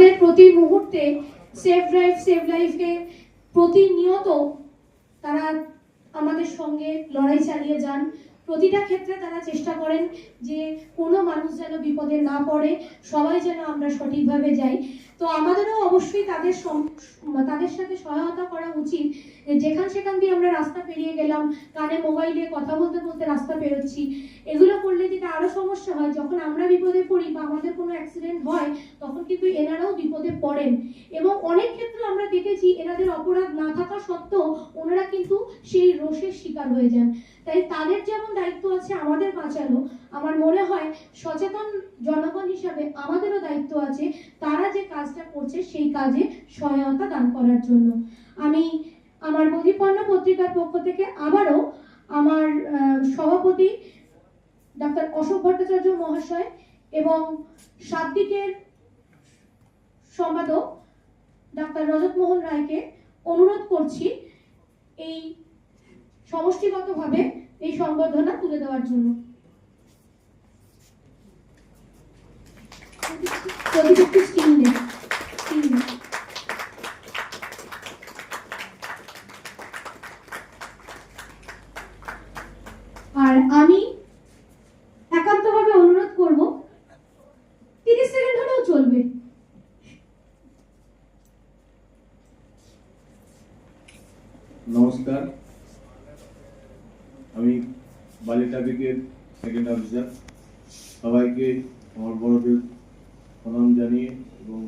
আমাদের প্রতি মুহূর্তে সেফ ড্রাইভ সেভ লাইফে প্রতিনিয়ত তারা আমাদের সঙ্গে লড়াই চালিয়ে যান। প্রতিটা ক্ষেত্রে তারা চেষ্টা করেন যে কোনো মানুষ যেন বিপদে না পড়ে, সবাই যেন আমরা সঠিকভাবে যাই। তো আমাদেরও অবশ্যই তাদের তাদের সাথে সহায়তা করা উচিত। যেখান সেখান দিয়ে আমরা রাস্তা পেরিয়ে গেলাম, কানে মোবাইলে কথা বলতে বলতে রাস্তা পেরোচ্ছি। এগুলো করলে যেটা আরও সমস্যা হয়, যখন আমরা বিপদে পড়ি বা আমাদের কোনো অ্যাক্সিডেন্ট হয়, তখন কিন্তু এনারাও বিপদে পড়েন। এবং অনেক ক্ষেত্রে আমরা দেখেছি, এনাদের অপরাধ না থাকা সত্ত্বেও ওনারা কিন্তু সেই রোষের শিকার হয়ে যান। তাই তাদের যেমন দায়িত্ব আছে আমাদের বাঁচানো, আমার মনে হয় সচেতন জনগণ হিসাবে আমাদেরও দায়িত্ব আছে তারা যে কাজটা করছে সেই কাজে সহায়তা দান করার জন্য। আমি আমার প্রতিপন্ন পত্রিকার পক্ষ থেকে আবারও আমার সভাপতি ডাক্তার অশোক ভট্টাচার্য মহাশয় এবং সাতদিকের সম্পাদক ডাক্তার রজতমোহন রায়কে অনুরোধ করছি এই সমষ্টিগতভাবে এই সংবর্ধনা তুলে দেওয়ার জন্য। আর আমি একান্তভাবে অনুরোধ করব, তিরিশ সেকেন্ড হলেও চলবে। নমস্কার। আমি বালি ট্রাফিকের সেকেন্ড অফিসার সবাইকে আমার বড়দের প্রণাম জানিয়ে এবং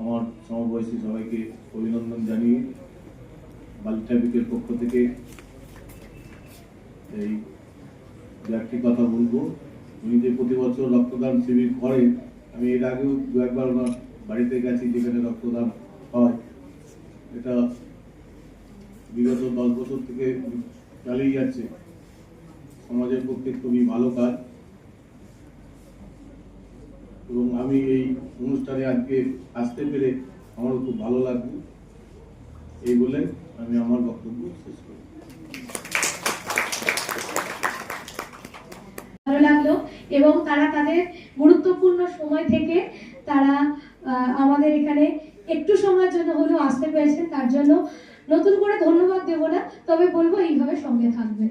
আমার সমবয়সী সবাইকে অভিনন্দন জানিয়ে বালি ট্রাফিকের পক্ষ থেকে এই দু একটি কথা বলব, উনি যে প্রতি বছর রক্তদান শিবির করেন, আমি এর আগেও দু একবার বাড়িতে গেছি যেখানে রক্তদান হয়। এটা বিগত দশ বছর থেকে চালিয়ে যাচ্ছে। সমাজের পক্ষে খুবই ভালো কাজ। এবং আমি এই অনুষ্ঠানে আজকে আসতে পেরে আমারও খুব ভালো লাগবে এই বলে আমি আমার বক্তব্য শেষ করি। লাগল এবং তারা তাদের গুরুত্বপূর্ণ সময় থেকে তারা আমাদের এখানে একটু সময়ের জন্য হলেও আসতে পেরেছেন। তার জন্য নতুন করে ধন্যবাদ দেবো না তবে বলব এইভাবে সঙ্গে থাকবেন।